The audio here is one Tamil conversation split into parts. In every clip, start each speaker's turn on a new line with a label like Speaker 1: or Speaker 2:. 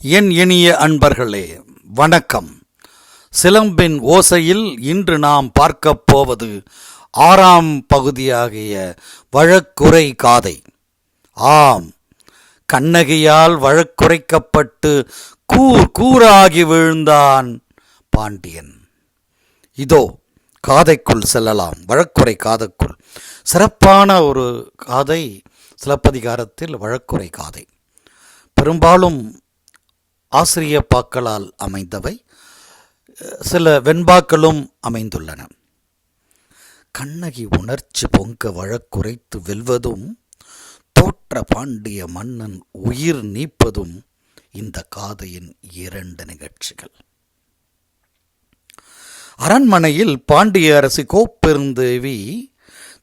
Speaker 1: என் இனிய அன்பர்களே வணக்கம். சிலம்பின் ஓசையில் இன்று நாம் பார்க்கப் போவது ஆறாம் பகுதியாகிய வழக்குரை காதை. ஆம் கண்ணகியால் வழக்குரைக்கப்பட்டு கூர் கூறாகி விழுந்தான் பாண்டியன். இதோ காதைக்குள் செல்லலாம். வழக்குரை காதைக்குள். சிறப்பான ஒரு காதை சிலப்பதிகாரத்தில் வழக்குரை காதை. பெரும்பாலும் ஆசிரிய பாக்களால் அமைந்தவை சில வெண்பாக்களும் அமைந்துள்ளன. கண்ணகி உணர்ச்சி பொங்க வழக்குரைத்து வெல்வதும் தோற்ற பாண்டிய மன்னன் உயிர் நீப்பதும் இந்த காதையின் இரண்டு நிகழ்ச்சிகள். அரண்மனையில் பாண்டிய அரசி கோப்பெருந்தேவி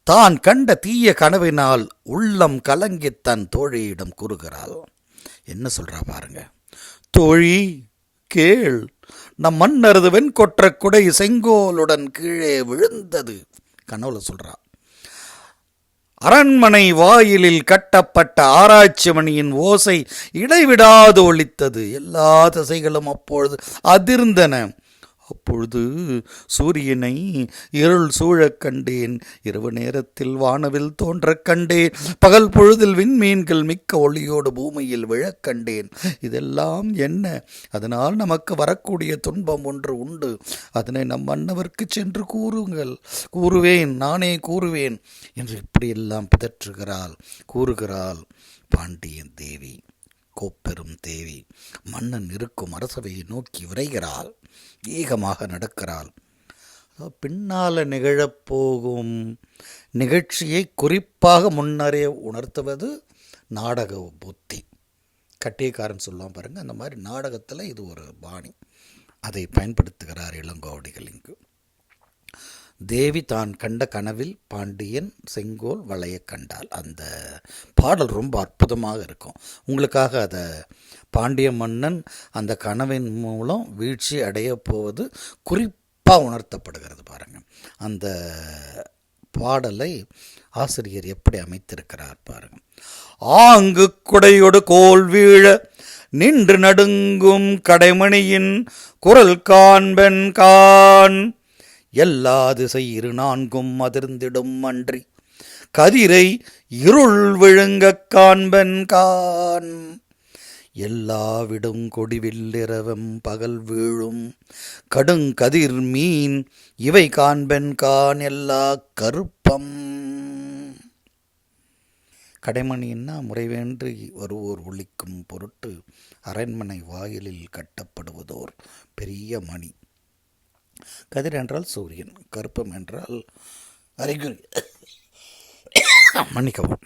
Speaker 1: தான் கண்ட தீய கனவினால் உள்ளம் கலங்கி தன் தோழியிடம் கூறுகிறாள். என்ன சொல்றா பாருங்க. தோழி கேள். நம் மன்னரது வெண்கொற்ற குடை செங்கோலுடன் கீழே விழுந்தது. கனவுல சொல்றா. அரண்மனை வாயிலில் கட்டப்பட்ட ஆராய்ச்சி மணியின் ஓசை இடைவிடாது ஒழித்தது. எல்லா திசைகளும் அப்பொழுது அதிர்ந்தன. அப்பொழுது சூரியனை இருள் சூழக் கண்டேன். இரவு நேரத்தில் வானவில் தோன்றக் கண்டேன். பகல் பொழுதில் விண்மீன்கள் மிக்க ஒளியோடு பூமியில் விழக் கண்டேன். இதெல்லாம் என்ன? அதனால் நமக்கு வரக்கூடிய துன்பம் ஒன்று உண்டு. அதனை நம் மன்னவர்க்கு சென்று கூறுங்கள். கூறுவேன் நானே கூறுவேன் என்று இப்படியெல்லாம் பிதற்றுகிறாள். கூறுகிறாள் பாண்டியன் தேவி. கோப்பெரும் தேவி. மன்னன் இருக்கும் அரசவையை நோக்கி விரைகிறாள். ஏகமாக நடக்கிறாள். பின்னால் நிகழப்போகும் நிகழ்ச்சியை குறிப்பாக முன்னரே உணர்த்துவது நாடக புத்தி. கட்டியக்காரன் சொல்லுவான் பாருங்கள் அந்த மாதிரி நாடகத்தில் இது ஒரு பாணி. அதை பயன்படுத்துகிறார் இளங்கோவடிகள் இங்கு. தேவி தான் கண்ட கனவில் பாண்டியன் செங்கோல் வளைய கண்டாள். அந்த பாடல் ரொம்ப அற்புதமாக இருக்கும். உங்களுக்காக அதை பாண்டிய மன்னன் அந்த கனவின் மூலம் வீழ்ச்சி அடைய போவது குறிப்பாக உணர்த்தப்படுகிறது பாருங்கள் அந்த பாடலை ஆசிரியர் எப்படி அமைத்திருக்கிறார் பாருங்கள் ஆங்கு குடையொடு கோல் வீழ நின்று நடுங்கும் கடைமணியின் குரல் காண்பென் கான் எல்லா திசை இரு நான்கும் அதிர்ந்திடும் அன்றி. கதிரை இருள் விழுங்கக் காண்பன் கான். எல்லாவிடும் கொடிவில்லிரவம் பகல் வீழும். கடுங்கதிர் மீன் இவை காண்பன் கான் எல்லா கருப்பம். கடைமணின்னா முறைவேன்றி வருவோர் ஒழிக்கும் பொருட்டு அரண்மனை வாயிலில் கட்டப்படுவதோர் பெரிய மணி. கதிர் என்றால் சூரியன் கருப்பம் என்றால் அறிகுறி மன்னிக்கவும்.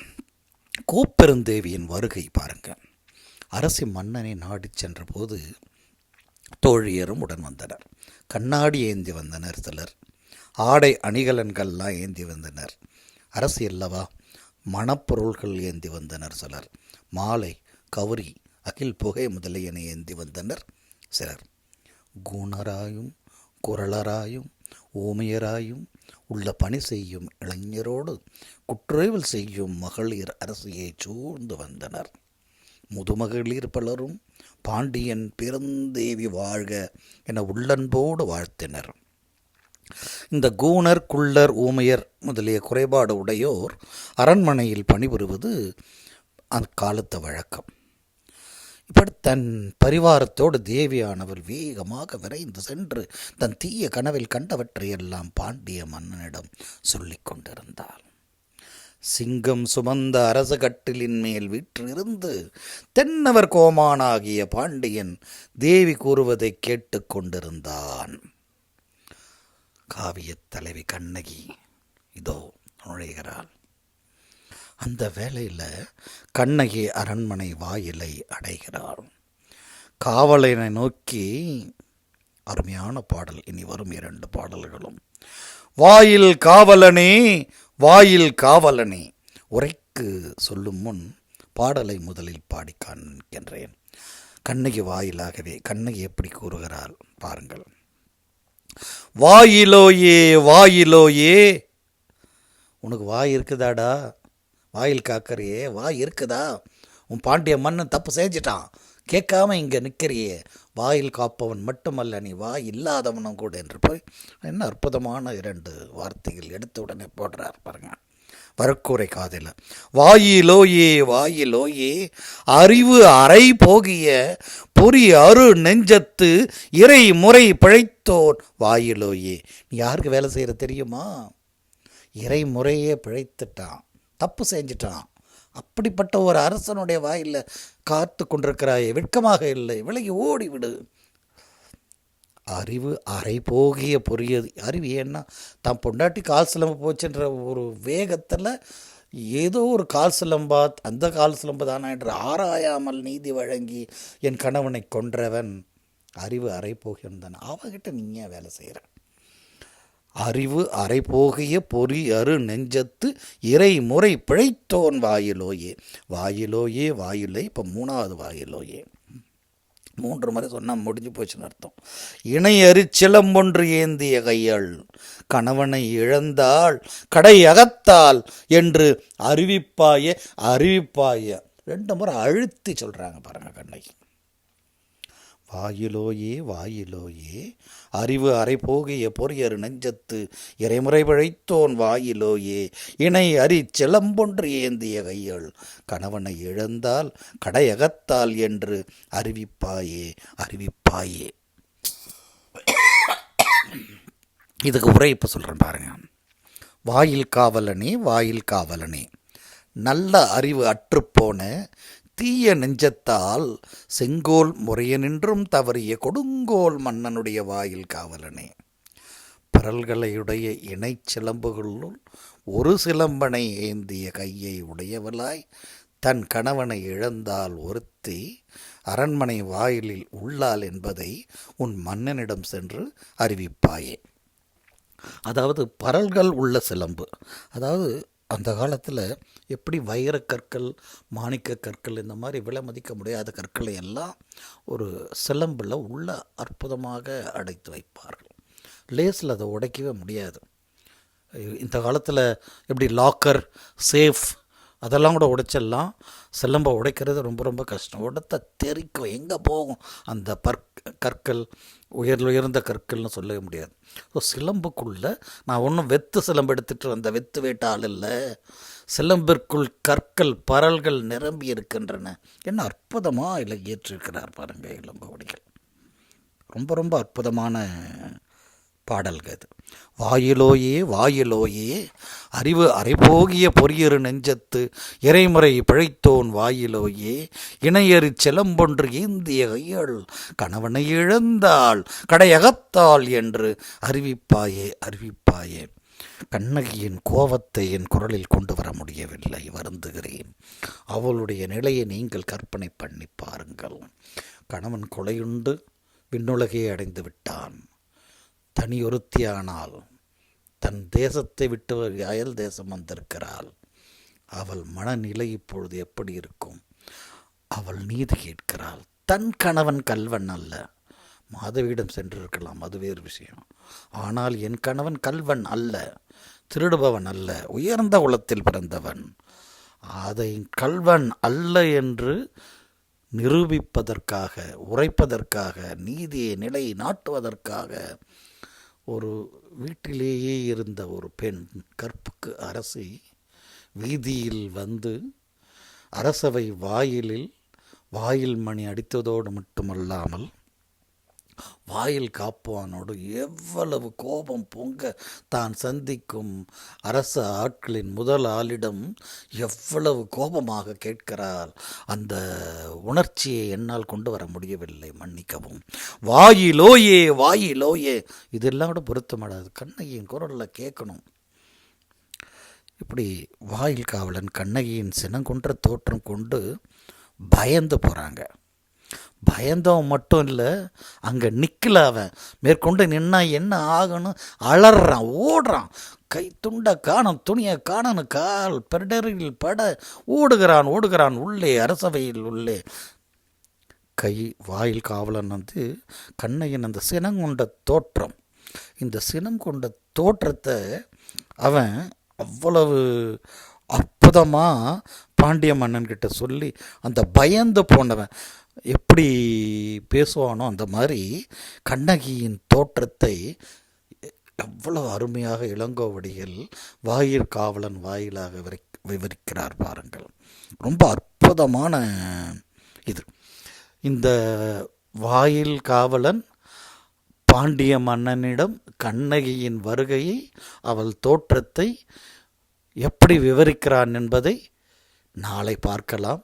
Speaker 1: கோப்பெருந்தேவியின் வருகை பாருங்க. அரசி மன்னனை நாடி சென்றபோது தோழியரும் உடன் வந்தனர். கண்ணாடி ஏந்தி வந்தனர் சிலர். ஆடை அணிகலன்கள்லாம் ஏந்தி வந்தனர். அரசி அல்லவா? மணப்பொருள்கள் ஏந்தி வந்தனர் சிலர். மாலை கௌரி அகில் புகை முதலியன ஏந்தி வந்தனர் சிலர். குணராயும் குரலராயும் ஊமையராயும் உள்ள பணி செய்யும் இளைஞரோடு குற்றவியல் செய்யும் மகளிர் அரசியை சூழ்ந்து வந்தனர். முதுமகளிர் பலரும் பாண்டியன் பெருந்தேவி வாழ்க என உள்ளன்போடு வாழ்த்தினர். இந்த கூணர் குள்ளர் ஊமையர் முதலிய குறைபாடு உடையோர் அரண்மனையில் பணிபுரிவது அக்காலத்து வழக்கம். இப்படி தன் பரிவாரத்தோடு தேவியானவள் வேகமாக விரைந்து சென்று தன் தீய கனவில் கண்டவற்றையெல்லாம் பாண்டிய மன்னனிடம் சொல்லிக் கொண்டிருந்தாள். சிங்கம் சுமந்த அரச கட்டிலின் மேல் வீற்றிருந்து தென்னவர் கோமானாகிய பாண்டியன் தேவி கூறுவதை கேட்டுக் கொண்டிருந்தான். காவியத் தலைவி கண்ணகி இதோ நுழைகிறாள். அந்த வேலையில் கண்ணகி அரண்மனை வாயிலை அடைகிறாள். காவலனை நோக்கி அருமையான பாடல். இனி வரும் இரண்டு பாடல்களும். வாயில் காவலனே வாயில் காவலனே உரைக்கு சொல்லும் முன் பாடலை முதலில் பாடி காண்கின்றேன். கண்ணகி வாயிலாகவே கண்ணகி எப்படி கூறுகிறாள் பாருங்கள். வாயிலோயே வாயிலோயே உனக்கு வாய் இருக்குதாடா? வாயில் காக்கறியே வாய் இருக்குதா? உன் பாண்டிய மன்னன் தப்பு செஞ்சிட்டான். கேட்காம இங்கே நிற்கிறியே வாயில் காப்பவன் மட்டுமல்ல நீ வாய் இல்லாதவனும் கூட. என்று போய் என்ன அற்புதமான இரண்டு வார்த்தைகள் எடுத்த உடனே போடுறார் பாருங்க. வரக்கூரை காதில் வாயிலோயே வாயிலோயே அறிவு அறை போகிய பொறி அரு நெஞ்சத்து இறை முறை பிழைத்தோன். வாயிலோயே நீ யாருக்கு வேலை செய்கிற தெரியுமா? இறை முறையே பிழைத்துட்டான். தப்பு செஞ்சிட்டான். அப்படிப்பட்ட ஒரு அரசனுடைய வாயில் காத்து கொண்டிருக்கிறாயே வெட்கமாக இல்லை. விலகி ஓடிவிடு. அறிவு அரை போகிய பொரியது அறிவு ஏன்னா தான் பொண்டாட்டி கால் சிலம்பு போச்சுன்ற ஒரு வேகத்தில் ஏதோ ஒரு கால் சிலம்பா அந்த கால் சிலம்பு தானா என்று ஆராயாமல் நீதி வழங்கி என் கணவனை கொன்றவன். அறிவு அரை போகின்றான். அவகிட்ட நீ ஏன் வேலை செய்கிற அறிவு அரைபோகிய பொறி அரு நெஞ்சத்து இறை முறை பிழைத்தோன் வாயிலோயே. வாயிலோயே வாயிலே இப்போ மூணாவது வாயிலோயே. மூன்று முறை சொன்னால் முடிஞ்சு போச்சுன்னு அர்த்தம். இணையறி சிலம்பொன்று ஏந்திய கையாள் கணவனை இழந்தாள் கடை அகத்தால் என்று அறிவிப்பாய அறிவிப்பாய. ரெண்டு முறை அழுத்தி சொல்கிறாங்க பாருங்கள் கண்ணகி வாயிலோயே வாயிலோயே. அறிவு அறை போகிய பொறியரு நெஞ்சத்து இறைமுறை பிழைத்தோன் வாயிலோயே. இணை அரி சிலம்பொன்று ஏந்திய கையள் கணவனை இழந்தால் கடையகத்தால் என்று அறிவிப்பாயே அறிவிப்பாயே. இதுக்கு உரை இப்போ சொல்கிறேன் பாருங்க. வாயில் காவலனே வாயில் காவலனே. நல்ல அறிவு அற்றுப்போன தீய நெஞ்சத்தால் செங்கோல் முறையனின்றும் தவறிய கொடுங்கோல் மன்னனுடைய வாயில் காவலனே. பரல்களையுடைய இணை சிலம்புகளுள் ஒரு சிலம்பனை ஏந்திய கையை உடையவளாய் தன் கணவனை இழந்தால் ஒருத்தி அரண்மனை வாயிலில் உள்ளாள் என்பதை உன் மன்னனிடம் சென்று அறிவிப்பாயே. அதாவது பரல்கள் உள்ள சிலம்பு. அதாவது அந்த காலத்தில் எப்படி வைர கற்கள் மாணிக்க கற்கள் இந்த மாதிரி விலை மதிக்க முடியாத கற்களை எல்லாம் ஒரு சிலம்பில் உள்ள அற்புதமாக அடைத்து வைப்பார்கள். லேஸில் அதை உடைக்கவே முடியாது. இந்த காலத்தில் எப்படி லாக்கர் சேஃப் அதெல்லாம் கூட உடைச்சிடலாம். சிலம்பை உடைக்கிறது ரொம்ப ரொம்ப கஷ்டம். உடத்த தெரிக்கும். எங்கே போகும்? அந்த பற் கற்கள் உயர் உயர்ந்த கற்கள்னு சொல்லவே முடியாது. ஸோ சிலம்புக்குள்ளே நான் ஒன்றும் வெத்து சிலம்பு எடுத்துகிட்டு வந்த வெத்து வேட்ட இல்லை. சிலம்பிற்குள் கற்கள் பரல்கள் நிரம்பி இருக்கின்றன. என்ன அற்புதமாக இல்லை ஏற்றிருக்கிறார் பாருங்கள் இளம்பவடிகள் ரொம்ப ரொம்ப அற்புதமான பாடல்கள் அது வாயிலோயே வாயிலோயே அறிவு அரைபோகிய பொறியரு நெஞ்சத்து இறைமுறை பிழைத்தோன் வாயிலோயே இணையறி செலம்பொன்று ஏந்திய கையள் கணவனை இழந்தாள் கடையகத்தாள் என்று அறிவிப்பாயே அறிவிப்பாயே. கண்ணகியின் கோபத்தை என் குரலில் கொண்டு வர முடியவில்லை வருந்துகிறேன். அவளுடைய நிலையை நீங்கள் கற்பனை பண்ணி பாருங்கள். கணவன் கொலையுண்டு விண்ணுலகே அடைந்து விட்டான். தனியொருத்தியானால் தன் தேசத்தை விட்டு அயல் தேசம் வந்திருக்கிறாள். அவள் மனநிலை இப்பொழுது எப்படி இருக்கும்? அவள் நீதி கேட்கிறாள். தன் கணவன் கல்வன் அல்ல. மாதவியிடம் சென்றிருக்கலாம். அது வேறு விஷயம். ஆனால் என் கணவன் கல்வன் அல்ல. திருடுபவன் அல்ல. உயர்ந்த குலத்தில் பிறந்தவன். அதை கல்வன் அல்ல என்று நிரூபிப்பதற்காக உரைப்பதற்காக நீதியை நிலை நாட்டுவதற்காக ஒரு வீட்டிலேயே இருந்த ஒரு பெண் கற்புக்கு அரசி வீதியில் வந்து அரசவை வாயிலில் வாயில் மணி அடித்ததோடு மட்டுமல்லாமல் வாயில் காப்பானோடு எவ்வளவு கோபம் பொங்க தான் சந்திக்கும் அரச ஆட்களின் முதல் ஆளிடம் எவ்வளவு கோபமாக கேட்கிறார் அந்த உணர்ச்சியை என்னால் கொண்டு வர முடியவில்லை மன்னிக்கவும். வாயிலோயே வாயிலோயே. இதெல்லாம் கூட பொருத்தமாடாது. கண்ணகியின் குரலில் கேட்கணும். இப்படி வாயில் காவலன் கண்ணகியின் சினங்கொன்ற தோற்றம் கொண்டு பயந்து போகிறாங்க பயந்தவன் மட்டும் இல்லை அங்கே நிற்கல அவன். மேற்கொண்டு நின்னா என்ன ஆகணும்? அலறான் ஓடுறான். கை துண்டை காணும் துணியை காணனு கால் பெடரில் பட ஓடுகிறான் ஓடுகிறான் உள்ளே அரசவையில் உள்ளே. கை வாயில் காவலன் வந்து கண்ணையின் அந்த சினம் கொண்ட தோற்றம். இந்த சினம் கொண்ட தோற்றத்தை அவன் அவ்வளவு அற்புதமாக பாண்டிய மன்னன்கிட்ட சொல்லி அந்த பயந்து போனவன். எப்படி பேசுவானோ அந்த மாதிரி கண்ணகியின் தோற்றத்தை எவ்வளவு அருமையாக இளங்கோவடிகள் வாயிற் காவலன் வாயிலாக விவரிக்கிறார் பாருங்கள். ரொம்ப அற்புதமான இது. இந்த வாயில் காவலன் பாண்டிய மன்னனிடம் கண்ணகியின் வருகையை அவள் தோற்றத்தை எப்படி விவரிக்கிறான் என்பதை நாளை பார்க்கலாம்.